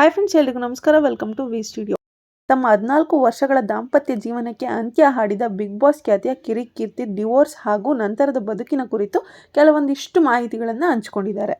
Hi friends ಎಲ್ರಿಗೂ ನಮಸ್ಕಾರ. Welcome to V studio ತಮ್ಮ ಹದಿನಾಲ್ಕು ವರ್ಷಗಳ ದಾಂಪತ್ಯ ಜೀವನಕ್ಕೆ ಅಂತ್ಯ ಹಾಡಿದ ಬಿಗ್ ಬಾಸ್ ಖ್ಯಾತಿಯ ಕಿರಿಕೀರ್ತಿ ಡಿವೋರ್ಸ್ ಹಾಗೂ ನಂತರದ ಬದುಕಿನ ಕುರಿತು ಕೆಲವೊಂದಿಷ್ಟು ಮಾಹಿತಿಗಳನ್ನು ಹಂಚಿಕೊಂಡಿದ್ದಾರೆ.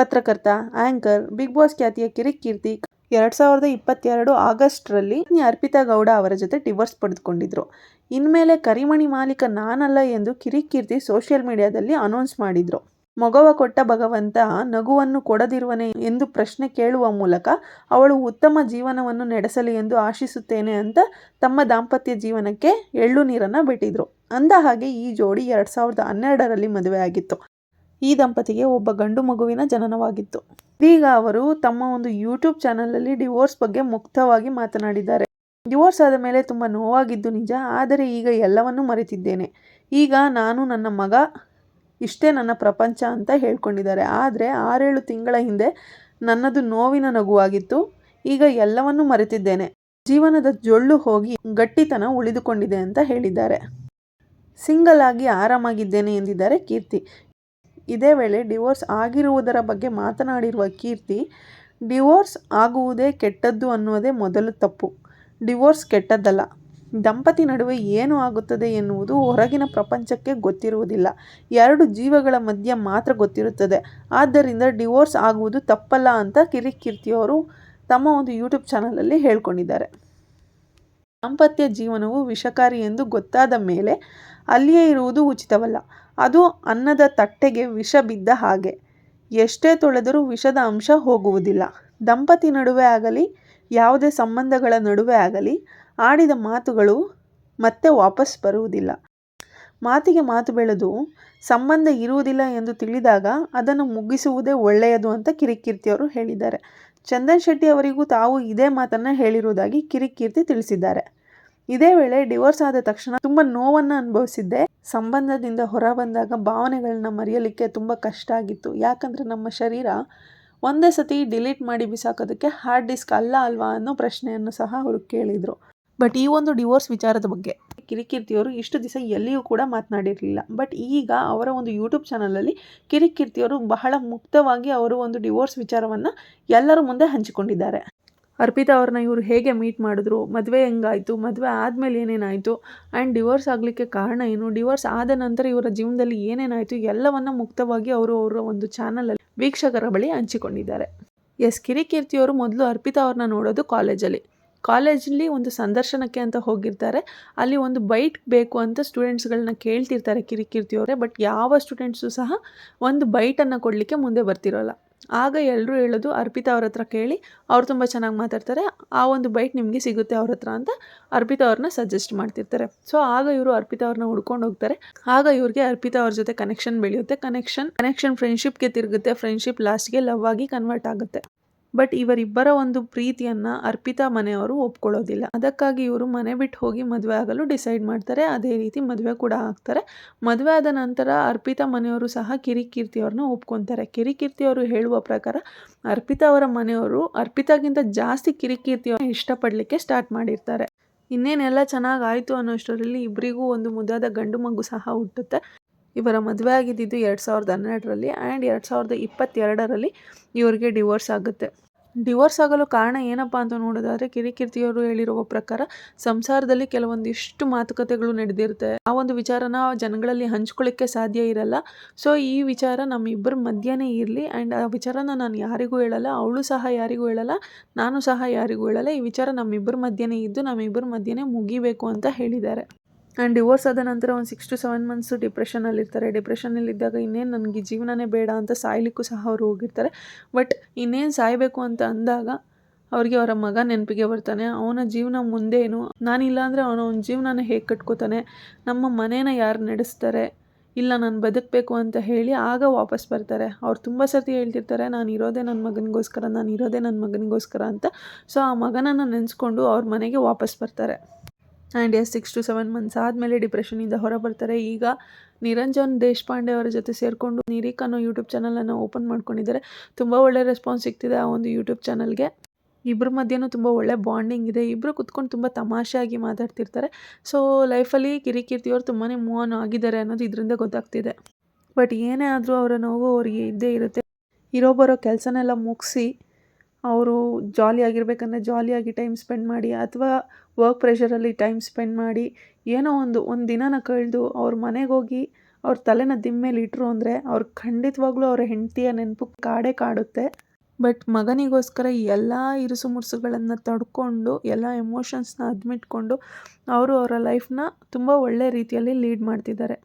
ಪತ್ರಕರ್ತ ಆಂಕರ್ ಬಿಗ್ ಬಾಸ್ ಖ್ಯಾತಿಯ ಕಿರಿಕೀರ್ತಿ ಎರಡು ಸಾವಿರದ ಇಪ್ಪತ್ತೆರಡು ಆಗಸ್ಟ್ರಲ್ಲಿ ಅರ್ಪಿತಾ ಗೌಡ ಅವರ ಜೊತೆ ಡಿವೋರ್ಸ್ ಪಡೆದುಕೊಂಡಿದ್ರು. ಇನ್ಮೇಲೆ ಕರಿಮಣಿ ಮಾಲೀಕ ನಾನಲ್ಲ ಎಂದು ಕಿರಿಕೀರ್ತಿ ಸೋಷಿಯಲ್ ಮೀಡಿಯಾದಲ್ಲಿ ಅನೌನ್ಸ್ ಮಾಡಿದ್ರು. ಮೊಗವ ಕೊಟ್ಟ ಭಗವಂತ ನಗುವನ್ನು ಕೊಡದಿರುವನೆ ಎಂದು ಪ್ರಶ್ನೆ ಕೇಳುವ ಮೂಲಕ ಅವಳು ಉತ್ತಮ ಜೀವನವನ್ನು ನಡೆಸಲಿ ಎಂದು ಆಶಿಸುತ್ತೇನೆ ಅಂತ ತಮ್ಮ ದಾಂಪತ್ಯ ಜೀವನಕ್ಕೆ ಎಳ್ಳು ನೀರನ್ನು ಬಿಟ್ಟಿದ್ರು. ಅಂದ ಹಾಗೆ ಈ ಜೋಡಿ ಎರಡು ಸಾವಿರದ ಹನ್ನೆರಡರಲ್ಲಿ ಮದುವೆಯಾಗಿತ್ತು ಈ ದಂಪತಿಗೆ ಒಬ್ಬ ಗಂಡು ಮಗುವಿನ ಜನನವಾಗಿತ್ತು. ಇದೀಗ ಅವರು ತಮ್ಮ ಒಂದು ಯೂಟ್ಯೂಬ್ ಚಾನಲಲ್ಲಿ ಡಿವೋರ್ಸ್ ಬಗ್ಗೆ ಮುಕ್ತವಾಗಿ ಮಾತನಾಡಿದ್ದಾರೆ. ಡಿವೋರ್ಸ್ ಆದ ಮೇಲೆ ತುಂಬ ನೋವಾಗಿದ್ದು ನಿಜ, ಆದರೆ ಈಗ ಎಲ್ಲವನ್ನೂ ಮರೆತಿದ್ದೇನೆ. ಈಗ ನಾನು ನನ್ನ ಮಗ ಇಷ್ಟೇ ನನ್ನ ಪ್ರಪಂಚ ಅಂತ ಹೇಳ್ಕೊಂಡಿದ್ದಾರೆ. ಆದರೆ ಆರೇಳು ತಿಂಗಳ ಹಿಂದೆ ನನ್ನದು ನೋವಿನ ನಗುವಾಗಿತ್ತು. ಈಗ ಎಲ್ಲವನ್ನೂ ಮರೆತಿದ್ದೇನೆ. ಜೀವನದ ಜೊಳ್ಳು ಹೋಗಿ ಗಟ್ಟಿತನ ಉಳಿದುಕೊಂಡಿದೆ ಅಂತ ಹೇಳಿದ್ದಾರೆ. ಸಿಂಗಲ್ ಆಗಿ ಆರಾಮಾಗಿದ್ದೇನೆ ಎಂದಿದ್ದಾರೆ ಕೀರ್ತಿ. ಇದೇ ವೇಳೆ ಡಿವೋರ್ಸ್ ಆಗಿರುವುದರ ಬಗ್ಗೆ ಮಾತನಾಡಿರುವ ಕೀರ್ತಿ, ಡಿವೋರ್ಸ್ ಆಗುವುದೇ ಕೆಟ್ಟದ್ದು ಅನ್ನೋದೇ ಮೊದಲು ತಪ್ಪು. ಡಿವೋರ್ಸ್ ಕೆಟ್ಟದ್ದಲ್ಲ. ದಂಪತಿ ನಡುವೆ ಏನು ಆಗುತ್ತದೆ ಎನ್ನುವುದು ಹೊರಗಿನ ಪ್ರಪಂಚಕ್ಕೆ ಗೊತ್ತಿರುವುದಿಲ್ಲ. ಎರಡು ಜೀವಗಳ ಮಧ್ಯ ಮಾತ್ರ ಗೊತ್ತಿರುತ್ತದೆ. ಆದ್ದರಿಂದ ಡಿವೋರ್ಸ್ ಆಗುವುದು ತಪ್ಪಲ್ಲ ಅಂತ ಕಿರಿಕಿರ್ತಿಯವರು ತಮ್ಮ ಒಂದು ಯೂಟ್ಯೂಬ್ ಚಾನಲಲ್ಲಿ ಹೇಳ್ಕೊಂಡಿದ್ದಾರೆ. ದಾಂಪತ್ಯ ಜೀವನವು ವಿಷಕಾರಿ ಎಂದು ಗೊತ್ತಾದ ಮೇಲೆ ಅಲ್ಲಿಯೇ ಇರುವುದು ಉಚಿತವಲ್ಲ. ಅದು ಅನ್ನದ ತಟ್ಟೆಗೆ ವಿಷ ಬಿದ್ದ ಹಾಗೆ. ಎಷ್ಟೇ ತೊಳೆದರೂ ವಿಷದ ಅಂಶ ಹೋಗುವುದಿಲ್ಲ. ದಂಪತಿ ನಡುವೆ ಆಗಲಿ, ಯಾವುದೇ ಸಂಬಂಧಗಳ ನಡುವೆ ಆಗಲಿ ಆಡಿದ ಮಾತುಗಳು ಮತ್ತೆ ವಾಪಸ್ ಬರುವುದಿಲ್ಲ. ಮಾತಿಗೆ ಮಾತು ಬೆಳೆದು ಸಂಬಂಧ ಇರುವುದಿಲ್ಲ ಎಂದು ತಿಳಿದಾಗ ಅದನ್ನು ಮುಗಿಸುವುದೇ ಒಳ್ಳೆಯದು ಅಂತ ಕಿರಿಕೀರ್ತಿಯವರು ಹೇಳಿದ್ದಾರೆ. ಚಂದನ್ ಶೆಟ್ಟಿ ಅವರಿಗೂ ತಾವು ಇದೇ ಮಾತನ್ನು ಹೇಳಿರುವುದಾಗಿ ಕಿರಿಕೀರ್ತಿ ತಿಳಿಸಿದ್ದಾರೆ. ಇದೇ ವೇಳೆ ಡಿವೋರ್ಸ್ ಆದ ತಕ್ಷಣ ತುಂಬ ನೋವನ್ನು ಅನುಭವಿಸಿದ್ದೆ. ಸಂಬಂಧದಿಂದ ಹೊರ ಬಂದಾಗ ಭಾವನೆಗಳನ್ನ ಮರೆಯಲಿಕ್ಕೆ ತುಂಬ ಕಷ್ಟ ಆಗಿತ್ತು. ಯಾಕಂದರೆ ನಮ್ಮ ಶರೀರ ಒಂದೇ ಸತಿ ಡಿಲೀಟ್ ಮಾಡಿ ಬಿಸಾಕೋದಕ್ಕೆ ಹಾರ್ಡ್ ಡಿಸ್ಕ್ ಅಲ್ಲ ಅಲ್ವಾ ಅನ್ನೋ ಪ್ರಶ್ನೆಯನ್ನು ಸಹ ಅವರು ಕೇಳಿದರು. ಬಟ್ ಈ ಒಂದು ಡಿವೋರ್ಸ್ ವಿಚಾರದ ಬಗ್ಗೆ ಕಿರಿಕೀರ್ತಿಯವರು ಇಷ್ಟು ದಿವಸ ಎಲ್ಲಿಯೂ ಕೂಡ ಮಾತನಾಡಿರಲಿಲ್ಲ. ಬಟ್ ಈಗ ಅವರ ಒಂದು ಯೂಟ್ಯೂಬ್ ಚಾನಲಲ್ಲಿ ಕಿರಿಕೀರ್ತಿಯವರು ಬಹಳ ಮುಕ್ತವಾಗಿ ಅವರು ಒಂದು ಡಿವೋರ್ಸ್ ವಿಚಾರವನ್ನು ಎಲ್ಲರ ಮುಂದೆ ಹಂಚಿಕೊಂಡಿದ್ದಾರೆ. ಅರ್ಪಿತಾ ಅವ್ರನ್ನ ಇವರು ಹೇಗೆ ಮೀಟ್ ಮಾಡಿದ್ರು ಮದುವೆ ಹೆಂಗಾಯಿತು ಮದುವೆ ಆದಮೇಲೆ ಏನೇನಾಯಿತು ಆ್ಯಂಡ್ ಡಿವೋರ್ಸ್ ಆಗಲಿಕ್ಕೆ ಕಾರಣ ಏನು ಡಿವೋರ್ಸ್ ಆದ ನಂತರ ಇವರ ಜೀವನದಲ್ಲಿ ಏನೇನಾಯಿತು ಎಲ್ಲವನ್ನು ಮುಕ್ತವಾಗಿ ಅವರು ಅವರ ಒಂದು ಚಾನಲಲ್ಲಿ ವೀಕ್ಷಕರ ಬಳಿ ಹಂಚಿಕೊಂಡಿದ್ದಾರೆ. ಎಸ್ ಕಿರಿಕೀರ್ತಿಯವರು ಮೊದಲು ಅರ್ಪಿತಾ ಅವ್ರನ್ನ ನೋಡೋದು ಕಾಲೇಜಲ್ಲಿ ಕಾಲೇಜಲ್ಲಿ ಒಂದು ಸಂದರ್ಶನಕ್ಕೆ ಅಂತ ಹೋಗಿರ್ತಾರೆ. ಅಲ್ಲಿ ಒಂದು ಬೈಟ್ ಬೇಕು ಅಂತ ಸ್ಟೂಡೆಂಟ್ಸ್ಗಳನ್ನ ಕೇಳ್ತಿರ್ತಾರೆ ಕಿರಿಕಿರ್ತಿ ಅವರೇ ಬಟ್ ಯಾವ ಸ್ಟೂಡೆಂಟ್ಸು ಸಹ ಒಂದು ಬೈಟನ್ನು ಕೊಡಲಿಕ್ಕೆ ಮುಂದೆ ಬರ್ತಿರೋಲ್ಲ. ಆಗ ಎಲ್ಲರೂ ಹೇಳೋದು, ಅರ್ಪಿತಾ ಅವ್ರ ಹತ್ರ ಕೇಳಿ, ಅವ್ರು ತುಂಬ ಚೆನ್ನಾಗಿ ಮಾತಾಡ್ತಾರೆ, ಆ ಒಂದು ಬೈಟ್ ನಿಮಗೆ ಸಿಗುತ್ತೆ ಅವ್ರ ಹತ್ರ ಅಂತ ಅರ್ಪಿತಾ ಅವ್ರನ್ನ ಸಜೆಸ್ಟ್ ಮಾಡ್ತಿರ್ತಾರೆ. ಸೊ, ಆಗ ಇವರು ಅರ್ಪಿತಾ ಅವ್ರನ್ನ ಹುಡ್ಕೊಂಡು ಹೋಗ್ತಾರೆ. ಆಗ ಇವ್ರಿಗೆ ಅರ್ಪಿತಾ ಅವ್ರ ಜೊತೆ ಕನೆಕ್ಷನ್ ಬೆಳೆಯುತ್ತೆ. ಕನೆಕ್ಷನ್ ಕನೆಕ್ಷನ್ ಫ್ರೆಂಡ್ಶಿಪ್ಗೆ ತಿರುಗುತ್ತೆ. ಫ್ರೆಂಡ್ಶಿಪ್ ಲಾಸ್ಟ್ಗೆ ಲವ್ ಆಗಿ ಕನ್ವರ್ಟ್ ಆಗುತ್ತೆ. ಬಟ್ ಇವರಿಬ್ಬರ ಒಂದು ಪ್ರೀತಿಯನ್ನ ಅರ್ಪಿತಾ ಮನೆಯವರು ಒಪ್ಕೊಳ್ಳೋದಿಲ್ಲ. ಅದಕ್ಕಾಗಿ ಇವರು ಮನೆ ಬಿಟ್ಟು ಹೋಗಿ ಮದುವೆ ಆಗಲು ಡಿಸೈಡ್ ಮಾಡ್ತಾರೆ. ಅದೇ ರೀತಿ ಮದುವೆ ಕೂಡ ಆಗ್ತಾರೆ. ಮದುವೆ ಆದ ನಂತರ ಅರ್ಪಿತಾ ಮನೆಯವರು ಸಹ ಕಿರಿಕೀರ್ತಿಯವ್ರನ್ನ ಒಪ್ಕೊತಾರೆ. ಕಿರಿಕೀರ್ತಿಯವರು ಹೇಳುವ ಪ್ರಕಾರ ಅರ್ಪಿತಾ ಅವರ ಮನೆಯವರು ಅರ್ಪಿತಾಗಿಂತ ಜಾಸ್ತಿ ಕಿರಿಕೀರ್ತಿಯವ್ರನ್ನ ಇಷ್ಟಪಡಲಿಕ್ಕೆ ಸ್ಟಾರ್ಟ್ ಮಾಡಿರ್ತಾರೆ. ಇನ್ನೇನೆಲ್ಲ ಚೆನ್ನಾಗಿ ಆಯಿತು ಅನ್ನೋಷ್ಟರಲ್ಲಿ ಇಬ್ಬರಿಗೂ ಒಂದು ಮುದ್ದಾದ ಗಂಡು ಮಗು ಸಹ ಹುಟ್ಟುತ್ತೆ. ಇವರ ಮದುವೆ ಆಗಿದ್ದಿದ್ದು ಎರಡು ಸಾವಿರದ ಹನ್ನೆರಡರಲ್ಲಿ ಆ್ಯಂಡ್ ಎರಡು ಸಾವಿರದ ಇಪ್ಪತ್ತೆರಡರಲ್ಲಿ ಇವರಿಗೆ ಡಿವೋರ್ಸ್ ಆಗುತ್ತೆ. ಡಿವೋರ್ಸ್ ಆಗಲು ಕಾರಣ ಏನಪ್ಪ ಅಂತ ನೋಡೋದಾದ್ರೆ ಕಿರಿಕಿರ್ತಿಯವರು ಹೇಳಿರುವ ಪ್ರಕಾರ ಸಂಸಾರದಲ್ಲಿ ಕೆಲವೊಂದಿಷ್ಟು ಮಾತುಕತೆಗಳು ನಡೆದಿರುತ್ತೆ. ಆ ಒಂದು ವಿಚಾರನ ಜನಗಳಲ್ಲಿ ಹಂಚ್ಕೊಳ್ಳಿಕ್ಕೆ ಸಾಧ್ಯ ಇರಲ್ಲ. ಸೊ ಈ ವಿಚಾರ ನಮ್ಮಿಬ್ಬರ ಮಧ್ಯನೇ ಇರಲಿ ಆ್ಯಂಡ್ ಆ ವಿಚಾರನ ನಾನು ಯಾರಿಗೂ ಹೇಳಲ್ಲ, ಅವಳು ಸಹ ಯಾರಿಗೂ ಹೇಳಲ್ಲ, ನಾನು ಸಹ ಯಾರಿಗೂ ಹೇಳಲ್ಲ. ಈ ವಿಚಾರ ನಮ್ಮಿಬ್ಬರ ಮಧ್ಯನೇ ಇದ್ದು ನಮ್ಮಿಬ್ಬರ ಮಧ್ಯನೇ ಮುಗಿಬೇಕು ಅಂತ ಹೇಳಿದ್ದಾರೆ. ಆ್ಯಂಡ್ ಡಿವೋರ್ಸ್ ಆದ ನಂತರ ಒಂದು ಸಿಕ್ಸ್ ಟು ಸೆವೆನ್ ಮಂತ್ಸು ಡಿಪ್ರೆಷನಲ್ಲಿರ್ತಾರೆ ಡಿಪ್ರೆಷನಲ್ಲಿದ್ದಾಗ ಇನ್ನೇನು ನನಗೆ ಜೀವನನೇ ಬೇಡ ಅಂತ ಸಾಯ್ಲಿಕ್ಕೂ ಸಹ ಅವರು ಹೋಗಿರ್ತಾರೆ. ಬಟ್ ಇನ್ನೇನು ಸಾಯಬೇಕು ಅಂತ ಅಂದಾಗ ಅವ್ರಿಗೆ ಅವರ ಮಗ ನೆನಪಿಗೆ ಬರ್ತಾನೆ. ಅವನ ಜೀವನ ಮುಂದೇನು? ನಾನಿಲ್ಲ ಅಂದರೆ ಅವನ ಒಂದು ಜೀವನನ ಹೇಗೆ ಕಟ್ಕೋತಾನೆ? ನಮ್ಮ ಮನೇನ ಯಾರು ನಡೆಸ್ತಾರೆ? ಇಲ್ಲ, ನಾನು ಬದುಕಬೇಕು ಅಂತ ಹೇಳಿ ಆಗ ವಾಪಸ್ ಬರ್ತಾರೆ. ಅವ್ರು ತುಂಬ ಸರ್ತಿ ಹೇಳ್ತಿರ್ತಾರೆ, ನಾನು ಇರೋದೇ ನನ್ನ ಮಗನಿಗೋಸ್ಕರ, ನಾನು ಇರೋದೇ ನನ್ನ ಮಗನಿಗೋಸ್ಕರ ಅಂತ. ಸೊ ಆ ಮಗನನ್ನು ನೆನೆಸ್ಕೊಂಡು ಅವ್ರ ಮನೆಗೆ ವಾಪಸ್ ಬರ್ತಾರೆ. And yes six to seven months ಆದಮೇಲೆ ಡಿಪ್ರೆಷನಿಂದ ಹೊರ ಬರ್ತಾರೆ ಈಗ ನಿರಂಜನ್ ದೇಶಪಾಂಡೆ ಅವರ ಜೊತೆ ಸೇರಿಕೊಂಡು ನಿರೀಕ್ ಅನ್ನೋ ಯೂಟ್ಯೂಬ್ ಚಾನಲನ್ನು ಓಪನ್ ಮಾಡ್ಕೊಂಡಿದ್ದಾರೆ. ತುಂಬ ಒಳ್ಳೆ ರೆಸ್ಪಾನ್ಸ್ ಸಿಗ್ತಿದೆ ಆ ಒಂದು ಯೂಟ್ಯೂಬ್ ಚಾನಲ್ಗೆ ಇಬ್ಬರ ಮಧ್ಯೆನೂ ತುಂಬ ಒಳ್ಳೆ ಬಾಂಡಿಂಗ್ ಇದೆ. ಇಬ್ಬರು ಕುತ್ಕೊಂಡು ತುಂಬ ತಮಾಷೆಯಾಗಿ ಮಾತಾಡ್ತಿರ್ತಾರೆ. ಸೊ ಲೈಫಲ್ಲಿ ಕಿರಿಕೀರ್ತಿಯವರು ತುಂಬಾ ಮೂವ್ ಆನ್ ಆಗಿದ್ದಾರೆ ಅನ್ನೋದು ಇದರಿಂದ ಗೊತ್ತಾಗ್ತಿದೆ. ಬಟ್ ಏನೇ ಆದರೂ ಅವರ ನೋವು ಅವರಿಗೆ ಇದ್ದೇ ಇರುತ್ತೆ. ಇರೋ ಬರೋ ಕೆಲಸನೆಲ್ಲ ಮುಗಿಸಿ ಅವರು ಜಾಲಿಯಾಗಿರ್ಬೇಕಂದ್ರೆ ಜಾಲಿಯಾಗಿ ಟೈಮ್ ಸ್ಪೆಂಡ್ ಮಾಡಿ ಅಥವಾ ವರ್ಕ್ ಪ್ರೆಷರಲ್ಲಿ ಟೈಮ್ ಸ್ಪೆಂಡ್ ಮಾಡಿ ಏನೋ ಒಂದು ಒಂದು ದಿನನ ಕಳೆದು ಅವ್ರ ಮನೆಗೆ ಹೋಗಿ ಅವ್ರ ತಲೆನ ದಿಮ್ಮೇಲೆ ಇಟ್ಟರು ಅಂದರೆ ಅವ್ರು ಖಂಡಿತವಾಗ್ಲೂ ಅವರ ಹೆಂಡತಿಯ ನೆನಪು ಕಾಡೇ ಕಾಡುತ್ತೆ. ಬಟ್ ಮಗನಿಗೋಸ್ಕರ ಎಲ್ಲ ಇರುಸು ಮುರುಸುಗಳನ್ನು ತಡ್ಕೊಂಡು, ಎಲ್ಲ ಎಮೋಷನ್ಸ್ನ ಅದ್ಮಿಟ್ಕೊಂಡು, ಅವರು ಅವರ ಲೈಫ್ನ ತುಂಬ ಒಳ್ಳೆ ರೀತಿಯಲ್ಲಿ ಲೀಡ್ ಮಾಡ್ತಿದ್ದಾರೆ.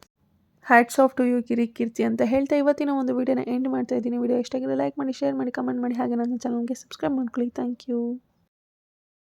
ಹ್ಯಾಟ್ಸ್ ಆಫ್ ಟು ಯು ಕಿರಿ ಕೀರ್ತಿ ಅಂತ ಹೇಳ್ತಾ ಇವತ್ತಿನ ಒಂದು ವಿಡಿಯೋನ ಎಂಡ್ ಮಾಡ್ತಾ ಇದ್ದೀನಿ. ವಿಡಿಯೋ ಇಷ್ಟ ಆಗಿದ್ರೆ ಲೈಕ್ ಮಾಡಿ ಶೇರ್ ಮಾಡಿ ಕಮೆಂಟ್ ಮಾಡಿ. ಹಾಗೆ ನನ್ನ ಚಾನಲ್ಗೆ ಸಬ್ಸ್ಕ್ರೈಬ್ ಮಾಡ್ಕೊಳ್ಳಿ. Thank you